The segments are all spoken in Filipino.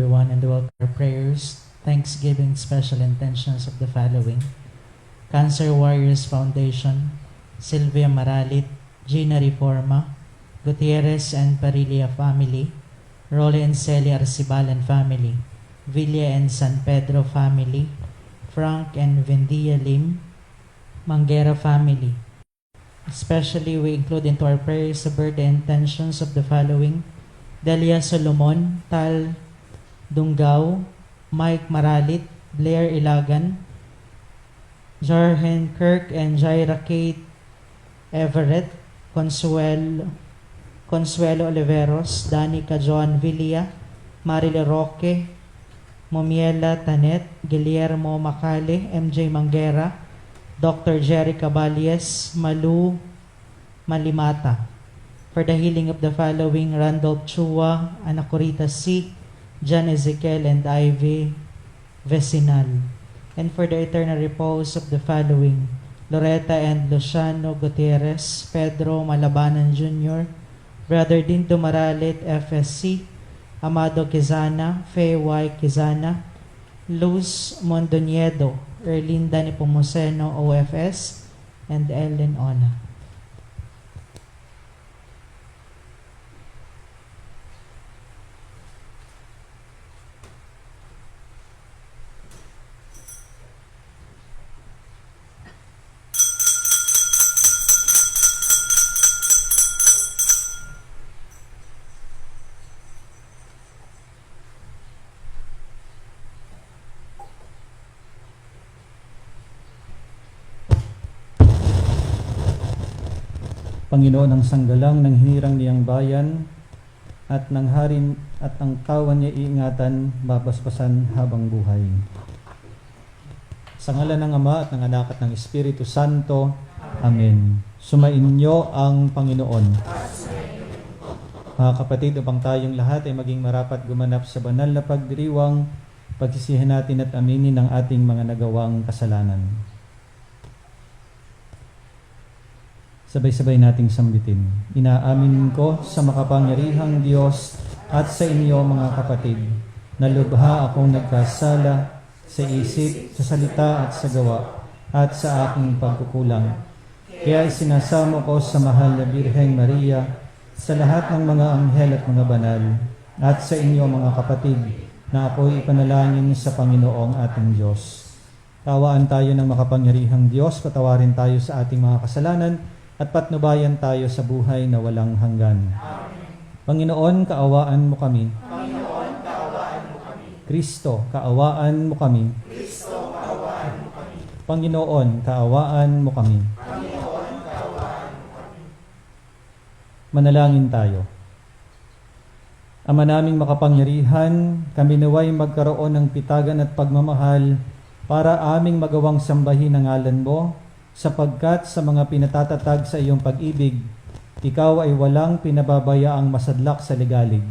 everyone and welcome our prayers, thanksgiving, special intentions of the following. Cancer Warriors Foundation, Sylvia Maralit, Gina Reforma, Gutierrez and Parilla family, Role and Celia Arcibalan family, Villa and San Pedro family, Frank and Vendia Lim, Manguera family. Especially, we include into our prayers the birthday intentions of the following Delia Solomon, Tal Dungaw, Mike Maralit, Blair Ilagan, Jarhen Kirk and Jaira Kate Everett, Consuelo, Consuelo Oliveros, Danica Joan Villa, Marila Roque, Momiela Tanet, Guillermo Macale, MJ Manguera, Dr. Jerry Caballes, Malu Malimata. For the healing of the following, Randolph Chua, Anacorita C., John Ezekiel, and Ivy Vecinal. And for the eternal repose of the following, Loretta and Luciano Gutierrez, Pedro Malabanan Jr., Brother Dinto Maralit, FSC, Amado Quezana, Faye Y. Quezana, Luz Mondoniedo, Erlinda Nepomuceno, OFS, and Ellen Ona. Panginoon ang sanggalang ng hinirang niyang bayan at ng harin at ang tawan niya iingatan, babasbasan habang buhay. Sa ngalan ng Ama at ng Anak at ng Espiritu Santo. Amen. Sumainyo ang Panginoon. Mga kapatid, upang tayong lahat ay maging marapat gumanap sa banal na pagdiriwang, pagsisihan natin at aminin ang ating mga nagawang kasalanan. Sabay-sabay nating sambitin. Inaamin ko sa makapangyarihang Diyos at sa inyo mga kapatid, na lubha akong nagkasala sa isip, sa salita at sa gawa, at sa aking pagkukulang. Kaya isinasamo ko sa mahal na Birheng Maria, sa lahat ng mga anghel at mga banal, at sa inyo mga kapatid, na ako'y ipanalangin sa Panginoong ating Diyos. Tawaan tayo ng makapangyarihang Diyos, patawarin tayo sa ating mga kasalanan, at patnubayan tayo sa buhay na walang hanggan. Panginoon, kaawaan mo kami. Panginoon, kaawaan mo kami. Kristo, kaawaan mo kami. Kristo, kaawaan mo kami. Panginoon, kaawaan mo kami. Panginoon, kaawaan mo kami. Manalangin tayo. Ama naming makapangyarihan, kami naway magkaroon ng pitagan at pagmamahal para aming magawang sambahin ang ngalan mo sapagkat sa mga pinatatatag sa iyong pag-ibig, ikaw ay walang pinababayaang masadlak sa ligalig.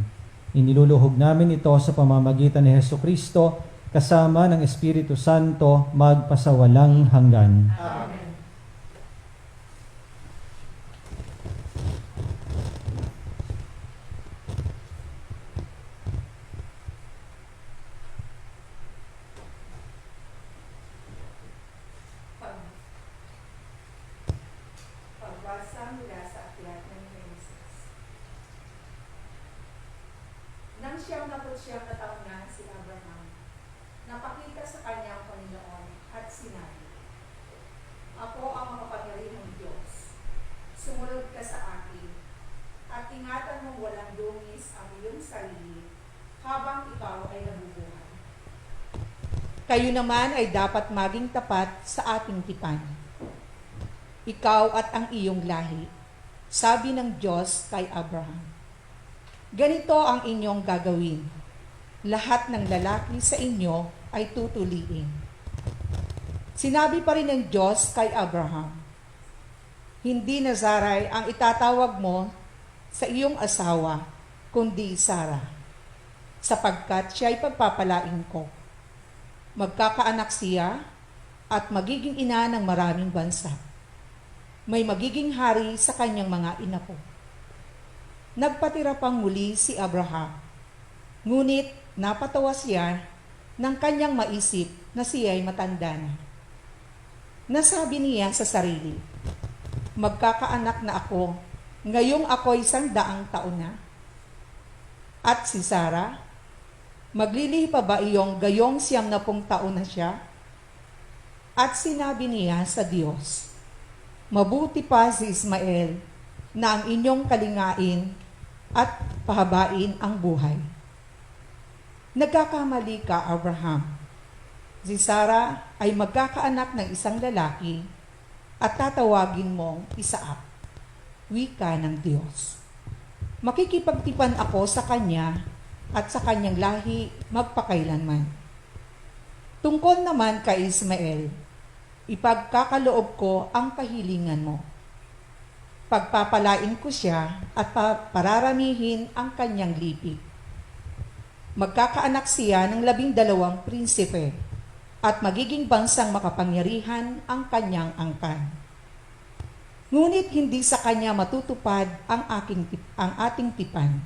Iniluluhog namin ito sa pamamagitan ni Heso Kristo kasama ng Espiritu Santo magpasawalang hanggan. Amen. Pagbasa mula sa aklat ng Genesis. Nang siyang naputsyang kataon na si Abraham, napakita sa kanya ang Panginoon at sinabi, Ako ang makapangyarihang Diyos. Sumunod ka sa akin, at ingatan mong walang dungis ang iyong sarili habang ikaw ay nabubuhay. Kayo naman ay dapat maging tapat sa ating tipan ikaw at ang iyong lahi. Sabi ng Diyos kay Abraham. Ganito ang inyong gagawin. Lahat ng lalaki sa inyo ay tutuliin. Sinabi pa rin ng Diyos kay Abraham, Hindi na Sarai ang itatawag mo sa iyong asawa, kundi Sara, sapagkat siya ay pagpapalain ko. Magkakaanak siya at magiging ina ng maraming bansa may magiging hari sa kanyang mga inapo. Nagpatira pang muli si Abraham. Ngunit napatawa siya ng kanyang maisip na siya ay matanda na. Nasabi niya sa sarili, magkakaanak na ako, ngayong ako'y sandaang taon na. At si Sarah, maglilihi pa ba iyong gayong siyam na pong taon na siya? At sinabi niya sa Diyos, Mabuti pa si Ismael na ang inyong kalingain at pahabain ang buhay. Nagkakamali ka, Abraham. Si Sarah ay magkakaanak ng isang lalaki at tatawagin mong Isaak, wika ng Diyos. Makikipagtipan ako sa kanya at sa kanyang lahi magpakailanman. Tungkol naman kay Ismael, ipagkakaloob ko ang kahilingan mo. Pagpapalain ko siya at pa- pararamihin ang kanyang lipig. Magkakaanak siya ng labing dalawang prinsipe at magiging bansang makapangyarihan ang kanyang angkan. Ngunit hindi sa kanya matutupad ang, aking, ang ating tipan.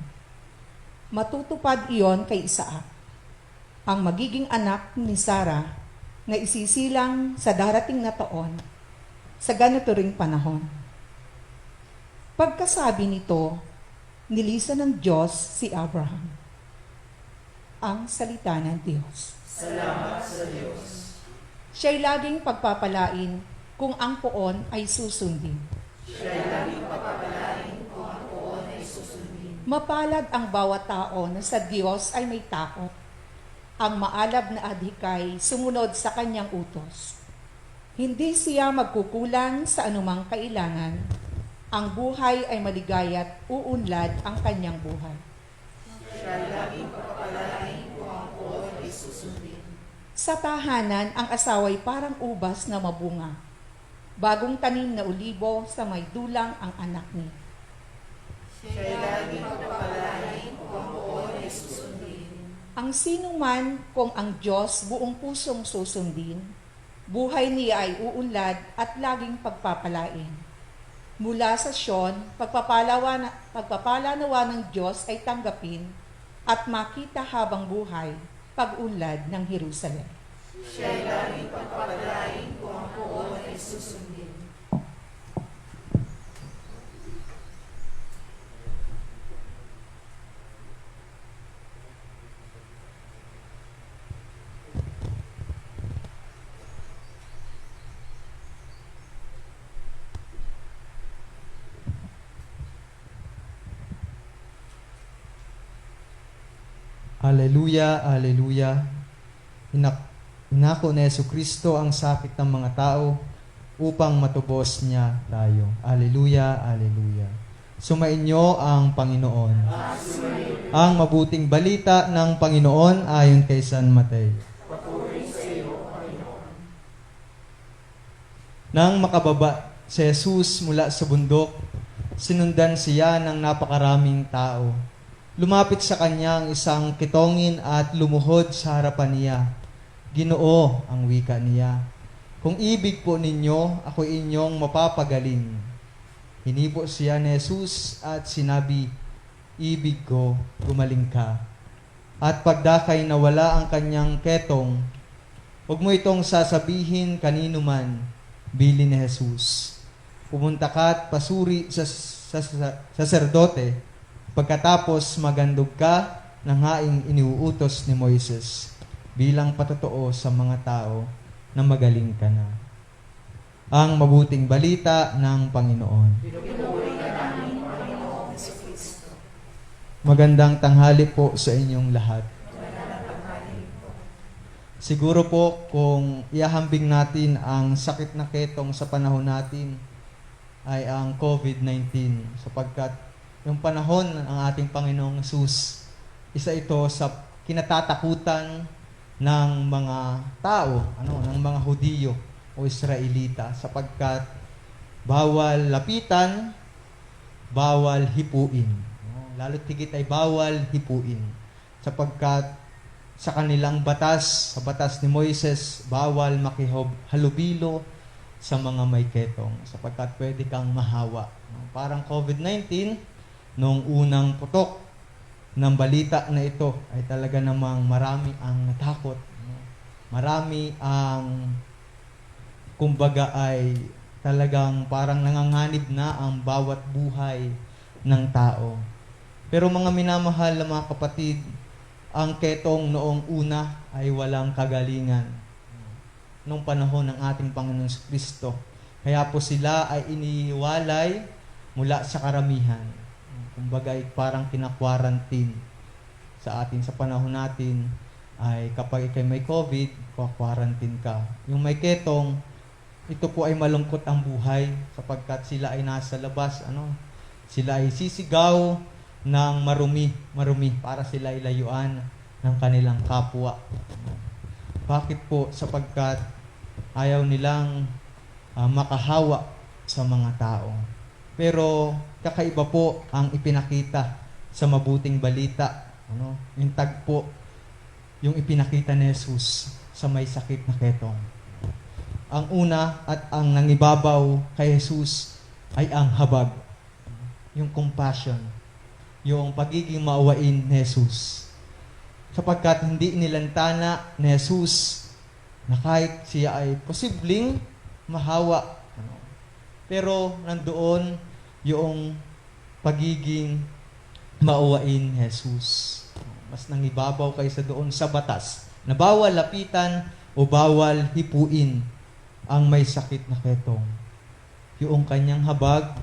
Matutupad iyon kay Isaac, ang magiging anak ni Sarah na isisilang sa darating na taon sa ganito ring panahon. Pagkasabi nito, nilisan ng Diyos si Abraham. Ang salita ng Diyos. Salamat sa Diyos. Siya'y laging pagpapalain kung ang poon ay susundin. Mapalad ang bawat tao na sa Diyos ay may takot. Ang maalab na adhikay sumunod sa kanyang utos. Hindi siya magkukulang sa anumang kailangan. Ang buhay ay maligaya't uunlad ang kanyang buhay. Sa tahanan, ang asaway parang ubas na mabunga. Bagong tanim na ulibo sa may dulang ang anak niya. Ang sino man kung ang Diyos buong pusong susundin, buhay niya ay uunlad at laging pagpapalain. Mula sa Sion, pagpapalawa na, pagpapalanawa ng Diyos ay tanggapin at makita habang buhay pag-unlad ng Jerusalem. Aleluya, aleluya. Inak inako na Yesu Kristo ang sakit ng mga tao upang matubos niya tayo. Aleluya, aleluya. Sumainyo ang Panginoon. Ang mabuting balita ng Panginoon ayon kay San Mateo. Nang makababa si Jesus mula sa bundok, sinundan siya ng napakaraming tao. Lumapit sa kanya ang isang kitongin at lumuhod sa harapan niya. Ginoo ang wika niya. Kung ibig po ninyo, ako inyong mapapagaling. Hinipo siya ni Jesus at sinabi, Ibig ko, gumaling ka. At pagdakay na wala ang kanyang ketong, huwag mo itong sasabihin kanino man, bili ni Jesus. Pumunta ka at pasuri sa, sa, sa saserdote, pagkatapos magandog ka ng haing iniuutos ni Moises bilang patotoo sa mga tao na magaling ka na. Ang mabuting balita ng Panginoon. Magandang tanghali po sa inyong lahat. Siguro po kung iahambing natin ang sakit na ketong sa panahon natin ay ang COVID-19 sapagkat yung panahon ng ating Panginoong Jesus, isa ito sa kinatatakutan ng mga tao, ano, ng mga Hudiyo o Israelita sapagkat bawal lapitan, bawal hipuin. No? Lalo't higit ay bawal hipuin sapagkat sa kanilang batas, sa batas ni Moises, bawal makihalubilo sa mga may ketong sapagkat pwede kang mahawa. Parang COVID-19, noong unang putok ng balita na ito ay talaga namang marami ang natakot. Marami ang kumbaga ay talagang parang nanganganib na ang bawat buhay ng tao. Pero mga minamahal na mga kapatid, ang ketong noong una ay walang kagalingan nung panahon ng ating Panginoon Kristo. Kaya po sila ay iniwalay mula sa karamihan. Kumbaga parang kinakwarantin sa atin sa panahon natin ay kapag ikay may COVID, kwa-quarantine ka. Yung may ketong, ito po ay malungkot ang buhay sapagkat sila ay nasa labas, ano, sila ay sisigaw ng marumi, marumi para sila ay layuan ng kanilang kapwa. Bakit po? Sapagkat ayaw nilang ah, makahawa sa mga tao. Pero kakaiba po ang ipinakita sa mabuting balita. Ano? Yung tagpo, yung ipinakita ni Jesus sa may sakit na ketong. Ang una at ang nangibabaw kay Jesus ay ang habag. Yung compassion. Yung pagiging maawain ni Jesus. Sapagkat hindi nilantana ni Jesus na kahit siya ay posibleng mahawa. Ano? Pero nandoon yung pagiging mauwain Jesus. Mas nangibabaw kaysa doon sa batas na bawal lapitan o bawal hipuin ang may sakit na ketong. Yung kanyang habag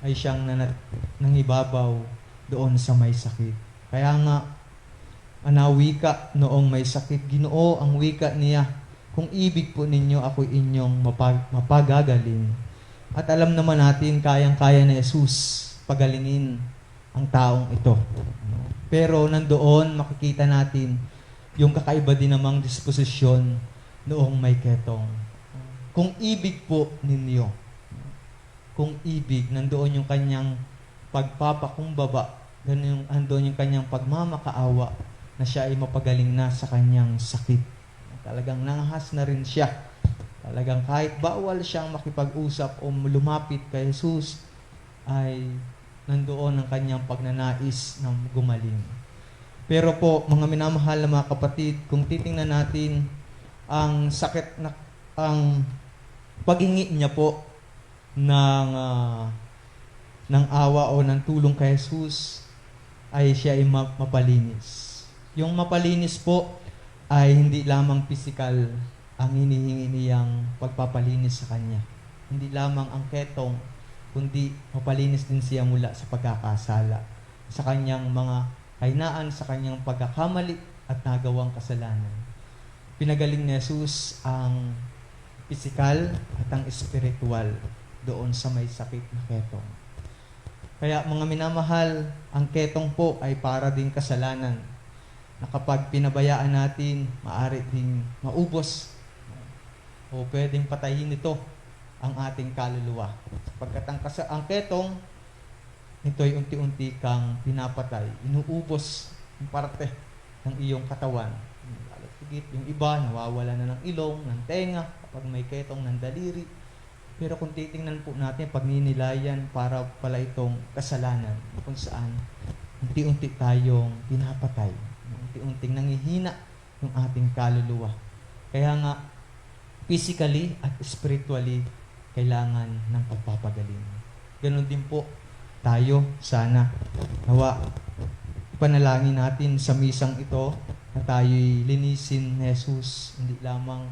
ay siyang nanat- nangibabaw doon sa may sakit. Kaya nga, anawika noong may sakit, ginoo ang wika niya, kung ibig po ninyo, ako inyong mapag- mapagagaling. At alam naman natin, kayang-kaya ni Jesus pagalingin ang taong ito. Pero nandoon, makikita natin yung kakaiba din namang disposisyon noong may ketong. Kung ibig po ninyo, kung ibig, nandoon yung kanyang pagpapakumbaba, ganun yung, andoon yung kanyang pagmamakaawa na siya ay mapagaling na sa kanyang sakit. Talagang nangahas na rin siya. Talagang kahit bawal siyang makipag-usap o lumapit kay Jesus, ay nandoon ang kanyang pagnanais na gumaling. Pero po, mga minamahal na mga kapatid, kung titingnan natin ang sakit na ang paghingi niya po ng ah, ng awa o ng tulong kay Jesus ay siya ay ma- mapalinis. Yung mapalinis po ay hindi lamang physical ang hinihingi niyang pagpapalinis sa kanya. Hindi lamang ang ketong, kundi mapalinis din siya mula sa pagkakasala, sa kanyang mga kainaan, sa kanyang pagkakamali at nagawang kasalanan. Pinagaling ni Jesus ang physical at ang spiritual doon sa may sakit na ketong. Kaya mga minamahal, ang ketong po ay para din kasalanan na kapag pinabayaan natin, maari ding maubos o pwedeng patayin ito ang ating kaluluwa. Sapagkat ang, kasa- ang ketong, ito ay unti-unti kang pinapatay. Inuubos yung parte ng iyong katawan. Tigit, yung iba, nawawala na ng ilong, ng tenga, kapag may ketong ng daliri. Pero kung titingnan po natin, pagninilayan para pala itong kasalanan kung saan unti-unti tayong pinapatay. Unti-unting nangihina yung ating kaluluwa. Kaya nga, physically at spiritually, kailangan ng pagpapagaling. Ganon din po tayo sana. Nawa, panalangin natin sa misang ito na tayo'y linisin ni Jesus, hindi lamang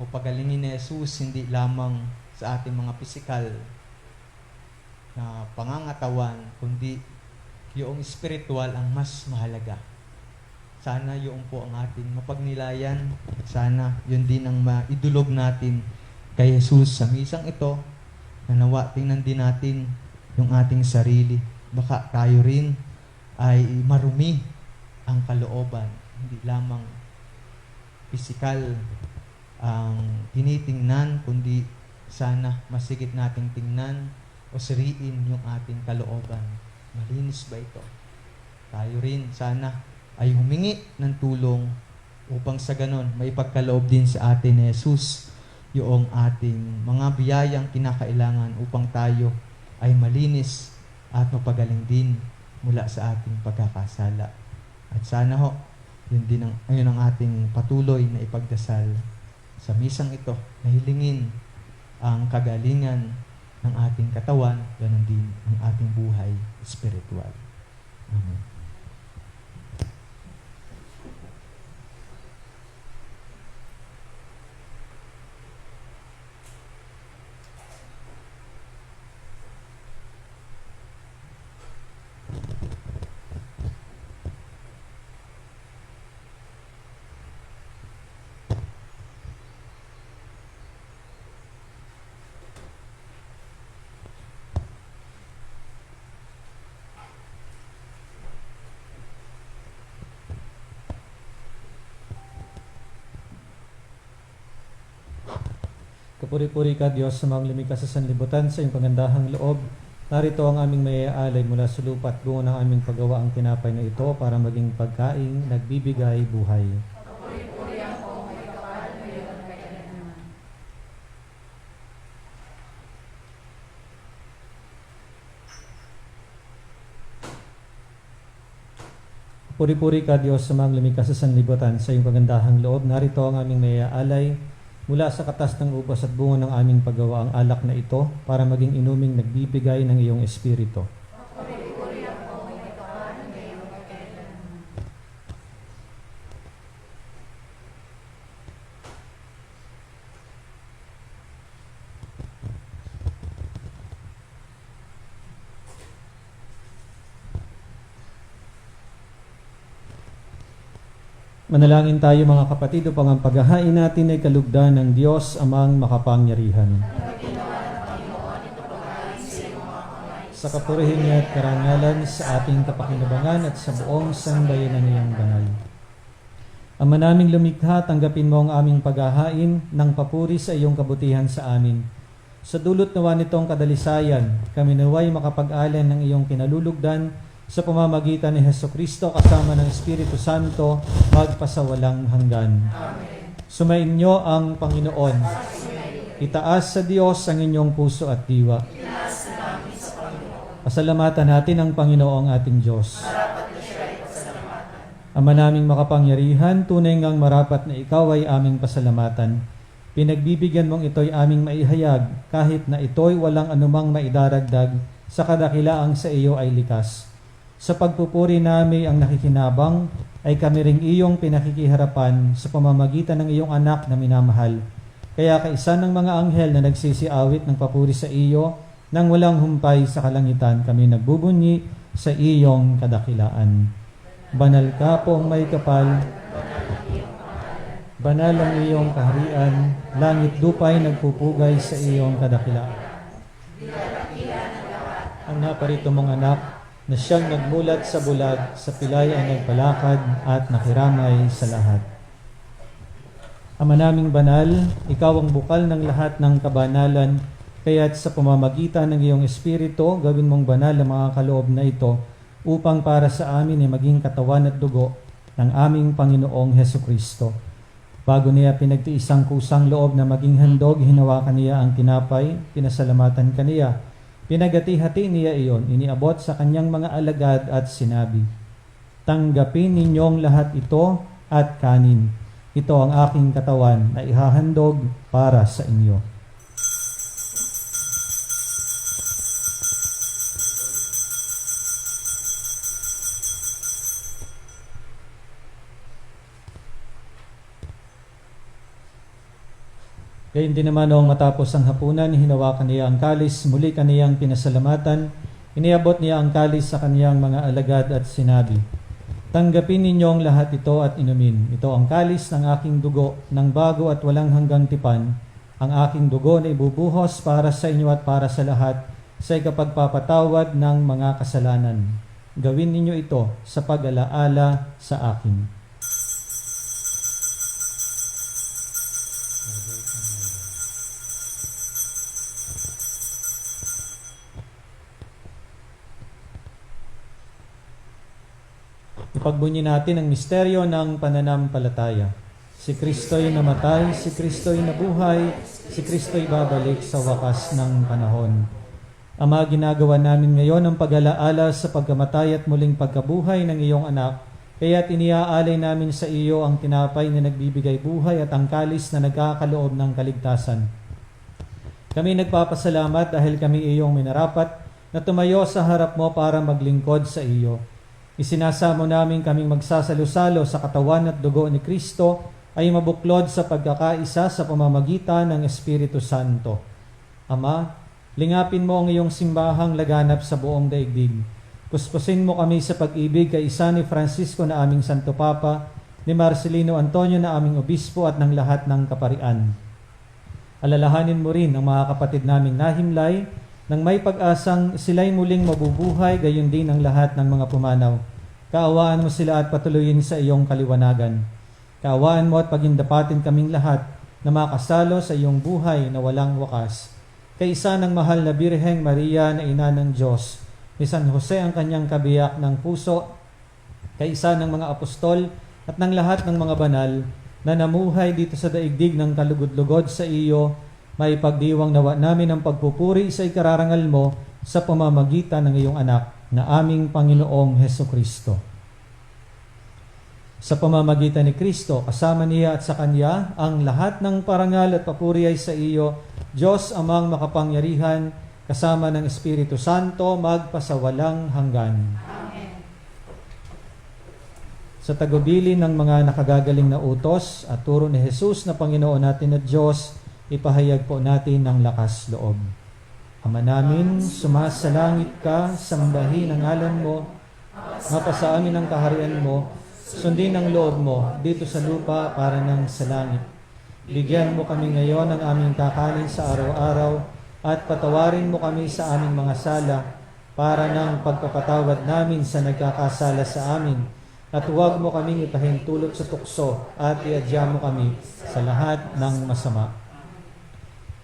o pagalingin ni Jesus, hindi lamang sa ating mga pisikal na pangangatawan, kundi yung spiritual ang mas mahalaga. Sana yung po ang ating mapagnilayan. Sana yun din ang maidulog natin kay Jesus sa misang ito na nawa tingnan din natin yung ating sarili. Baka tayo rin ay marumi ang kalooban. Hindi lamang pisikal ang tinitingnan, kundi sana masigit nating tingnan o siriin yung ating kalooban. Malinis ba ito? Tayo rin sana ay humingi ng tulong upang sa ganon may pagkaloob din sa atin ni Jesus yung ating mga biyayang kinakailangan upang tayo ay malinis at mapagaling din mula sa ating pagkakasala. At sana ho, yun din ang, ayun ang ating patuloy na ipagdasal sa misang ito na hilingin ang kagalingan ng ating katawan, ganun din ang ating buhay spiritual. Amen. Kapuri-puri ka Diyos sa mga lumikas sa sanlibutan sa iyong pagandahang loob. Narito ang aming mayaalay mula sa lupa at bungo ng aming paggawa ang tinapay na ito para maging pagkain nagbibigay buhay. Puri-puri ka Diyos sa mga lumikas sa sanlibutan sa iyong pagandahang loob. Narito ang aming mayaalay mula sa katas ng ubas at bungo ng aming paggawa ang alak na ito para maging inuming nagbibigay ng iyong espiritu. Manalangin tayo mga kapatid upang ang paghahain natin ay kalugdan ng Diyos amang makapangyarihan. Sa kapurihin niya at karangalan sa ating kapakinabangan at sa buong sambayanan niyang banal. Ama naming lumikha, tanggapin mo ang aming paghahain ng papuri sa iyong kabutihan sa amin. Sa dulot nawa nitong kadalisayan, kami naway makapag-alay ng iyong kinalulugdan sa pamamagitan ni Heso Kristo kasama ng Espiritu Santo magpasawalang hanggan. Sumayin niyo ang Panginoon. Itaas sa Diyos ang inyong puso at diwa. Pasalamatan natin ang Panginoong ating Diyos. Ama naming makapangyarihan, tunay ngang marapat na ikaw ay aming pasalamatan. Pinagbibigyan mong ito'y aming maihayag kahit na ito'y walang anumang maidaragdag sa kadakilaang sa iyo ay likas. Sa pagpupuri namin ang nakikinabang ay kami ring iyong pinakikiharapan sa pamamagitan ng iyong anak na minamahal. Kaya kaisa ng mga anghel na nagsisiawit ng papuri sa iyo nang walang humpay sa kalangitan kami nagbubunyi sa iyong kadakilaan. Banal ka poong may kapal, banal ang iyong kaharian, langit lupay nagpupugay sa iyong kadakilaan. Ang naparito mong anak, na siyang nagmulat sa bulag, sa pilay ay nagpalakad at nakiramay sa lahat. Ama naming banal, ikaw ang bukal ng lahat ng kabanalan, kaya't sa pamamagitan ng iyong espiritu, gawin mong banal ang mga kaloob na ito, upang para sa amin ay maging katawan at dugo ng aming Panginoong Heso Kristo. Bago niya pinagtiisang kusang loob na maging handog, hinawakan niya ang tinapay, pinasalamatan kaniya, Pinagati-hati niya iyon, iniabot sa kanyang mga alagad at sinabi, Tanggapin ninyong lahat ito at kanin. Ito ang aking katawan na ihahandog para sa inyo. Gayun din naman noong matapos ang hapunan, hinawakan niya ang kalis, muli kaniyang pinasalamatan, iniabot niya ang kalis sa kaniyang mga alagad at sinabi, Tanggapin ninyong lahat ito at inumin. Ito ang kalis ng aking dugo, ng bago at walang hanggang tipan. Ang aking dugo na ibubuhos para sa inyo at para sa lahat sa ikapagpapatawad ng mga kasalanan. Gawin ninyo ito sa pag-alaala sa akin. Ipagbunyi natin ang misteryo ng pananampalataya. Si Kristo'y namatay, si Kristo'y nabuhay, si Kristo'y babalik sa wakas ng panahon. Ama, ginagawa namin ngayon ang pag-alaala sa pagkamatay at muling pagkabuhay ng iyong anak. Kaya't iniaalay namin sa iyo ang tinapay na nagbibigay buhay at ang kalis na nagkakaloob ng kaligtasan. Kami nagpapasalamat dahil kami iyong minarapat na tumayo sa harap mo para maglingkod sa iyo. Isinasamo namin kaming magsasalo-salo sa katawan at dugo ni Kristo ay mabuklod sa pagkakaisa sa pamamagitan ng Espiritu Santo. Ama, lingapin mo ang iyong simbahang laganap sa buong daigdig. Puspusin mo kami sa pag-ibig kay isa ni Francisco na aming Santo Papa, ni Marcelino Antonio na aming obispo at ng lahat ng kaparian. Alalahanin mo rin ang mga kapatid naming nahimlay nang may pag-asang sila'y muling mabubuhay gayon din ang lahat ng mga pumanaw. Kaawaan mo sila at patuloyin sa iyong kaliwanagan. Kaawaan mo at pagindapatin kaming lahat na makasalo sa iyong buhay na walang wakas. Kaisa ng mahal na Birheng Maria na ina ng Diyos, ni San Jose ang kanyang kabiyak ng puso, kaisa ng mga apostol at ng lahat ng mga banal na namuhay dito sa daigdig ng kalugod-lugod sa iyo, may pagdiwang nawa namin ang pagpupuri sa ikararangal mo sa pamamagitan ng iyong anak na aming Panginoong Heso Kristo. Sa pamamagitan ni Kristo, kasama niya at sa Kanya, ang lahat ng parangal at papuri ay sa iyo, Diyos amang makapangyarihan, kasama ng Espiritu Santo, magpasawalang hanggan. Sa tagubilin ng mga nakagagaling na utos at turo ni Jesus na Panginoon natin at Diyos, ipahayag po natin ng lakas loob. Ama namin, sumasalangit ka, sambahin ang ngalan mo, mapasa amin ang kaharian mo, sundin ang loob mo dito sa lupa para ng sa langit. Bigyan mo kami ngayon ng aming kakanin sa araw-araw at patawarin mo kami sa aming mga sala para ng pagpapatawad namin sa nagkakasala sa amin at huwag mo kaming ipahintulot sa tukso at iadya mo kami sa lahat ng masama.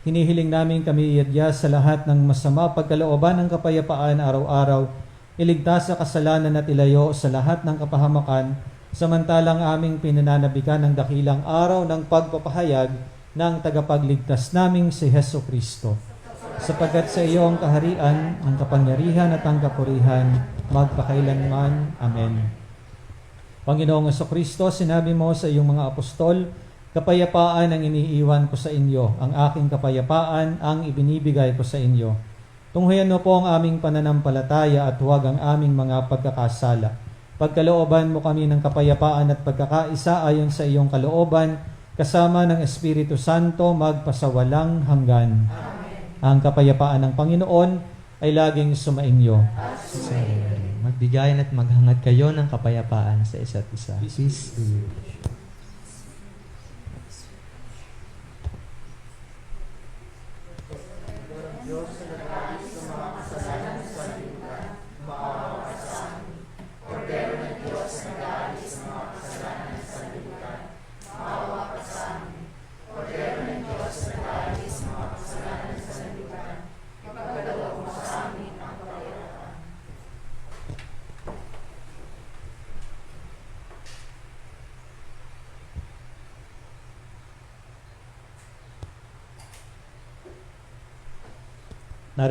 Hinihiling namin kami iadya sa lahat ng masama pagkalooban ng kapayapaan araw-araw, iligtas sa kasalanan at ilayo sa lahat ng kapahamakan, samantalang aming pinananabikan ng dakilang araw ng pagpapahayag ng tagapagligtas naming si Heso Kristo. Sapagkat sa iyo ang kaharian, ang kapangyarihan at ang kapurihan, magpakailanman. Amen. Panginoong Kristo, sinabi mo sa iyong mga apostol, Kapayapaan ang iniiwan ko sa inyo, ang aking kapayapaan ang ibinibigay ko sa inyo. Tunghayan mo po ang aming pananampalataya at huwag ang aming mga pagkakasala. Pagkalooban mo kami ng kapayapaan at pagkakaisa ayon sa iyong kalooban, kasama ng Espiritu Santo magpasawalang hanggan. Amen. Ang kapayapaan ng Panginoon ay laging sumainyo. Magbigayan at maghangad kayo ng kapayapaan sa isa't isa. Peace to you.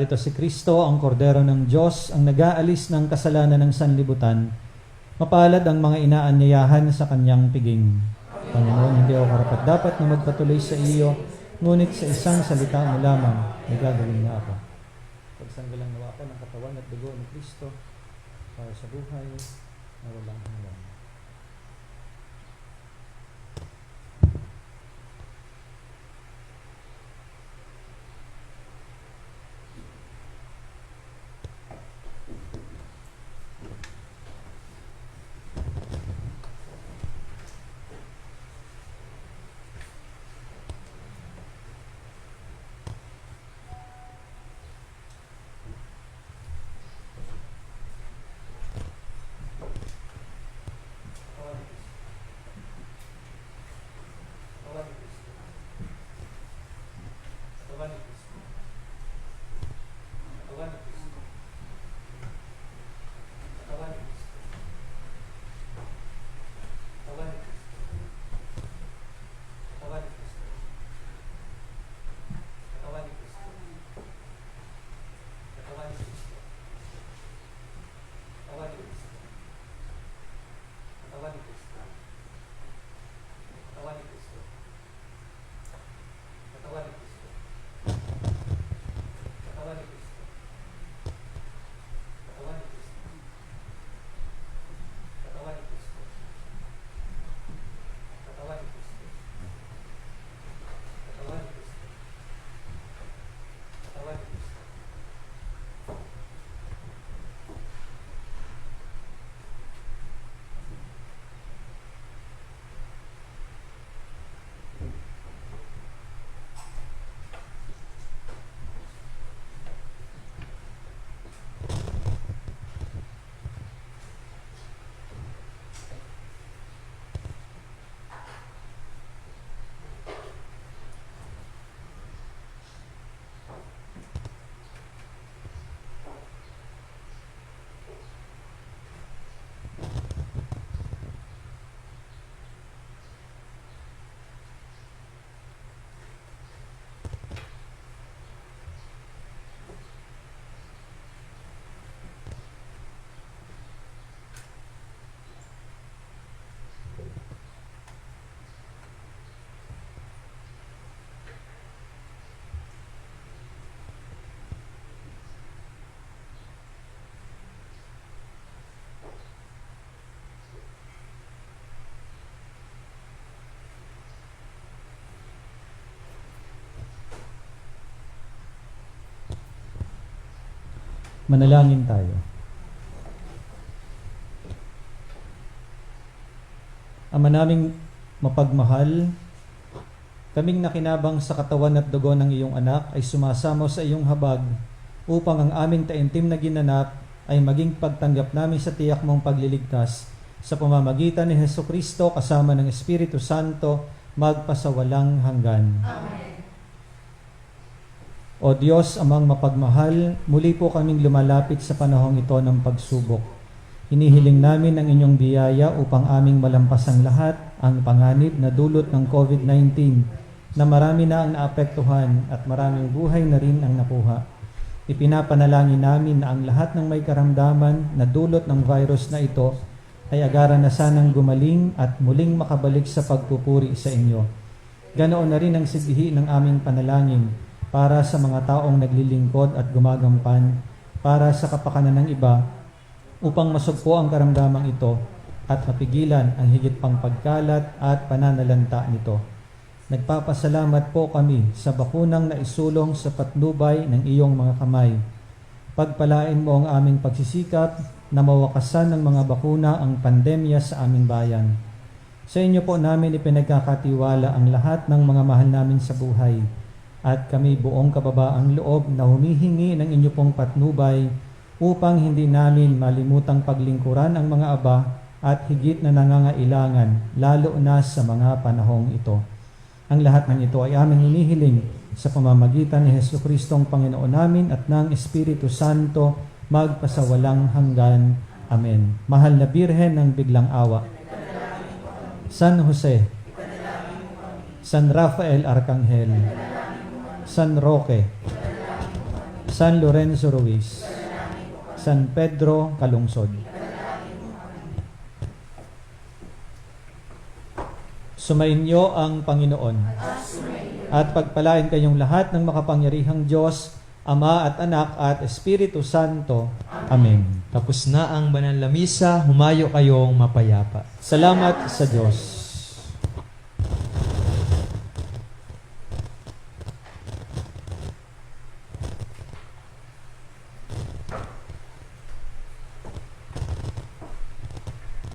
Narito si Kristo, ang kordero ng Diyos, ang nag-aalis ng kasalanan ng sanlibutan. Mapalad ang mga inaanyayahan sa kanyang piging. Panginoon, hindi ako karapat dapat na magpatuloy sa iyo, ngunit sa isang salita mo lamang, may gagawin na ako. Pagsanggalang nawa ako ng katawan at dugo ni Kristo para sa buhay na walang hanggan. Manalangin tayo. Ama naming mapagmahal, kaming nakinabang sa katawan at dugo ng iyong anak ay sumasamo sa iyong habag upang ang aming taimtim na ginanap ay maging pagtanggap namin sa tiyak mong pagliligtas sa pamamagitan ni Heso Kristo kasama ng Espiritu Santo magpasawalang hanggan. O Diyos, amang mapagmahal, muli po kaming lumalapit sa panahong ito ng pagsubok. Hinihiling namin ang inyong biyaya upang aming malampas ang lahat, ang panganib na dulot ng COVID-19 na marami na ang naapektuhan at maraming buhay na rin ang nakuha. Ipinapanalangin namin na ang lahat ng may karamdaman na dulot ng virus na ito ay agaran na sanang gumaling at muling makabalik sa pagpupuri sa inyo. Ganoon na rin ang sigihi ng aming panalangin para sa mga taong naglilingkod at gumagampan para sa kapakanan ng iba upang masugpo ang karamdamang ito at mapigilan ang higit pang pagkalat at pananalanta nito. Nagpapasalamat po kami sa bakunang naisulong sa patnubay ng iyong mga kamay. Pagpalain mo ang aming pagsisikap na mawakasan ng mga bakuna ang pandemya sa aming bayan. Sa inyo po namin ipinagkakatiwala ang lahat ng mga mahal namin sa buhay at kami buong kababaang loob na humihingi ng inyo pong patnubay upang hindi namin malimutang paglingkuran ang mga aba at higit na nangangailangan lalo na sa mga panahong ito. Ang lahat ng ito ay aming hinihiling sa pamamagitan ni Heso Kristong Panginoon namin at ng Espiritu Santo magpasawalang hanggan. Amen. Mahal na Birhen ng biglang awa. San Jose, San Rafael Arcangel, San Roque, San Lorenzo Ruiz, San Pedro Calungsod. Sumainyo ang Panginoon. At pagpalain kayong lahat ng makapangyarihang Diyos, Ama at Anak at Espiritu Santo. Amen. Tapos na ang banal na misa, humayo kayong mapayapa. Salamat sa Diyos.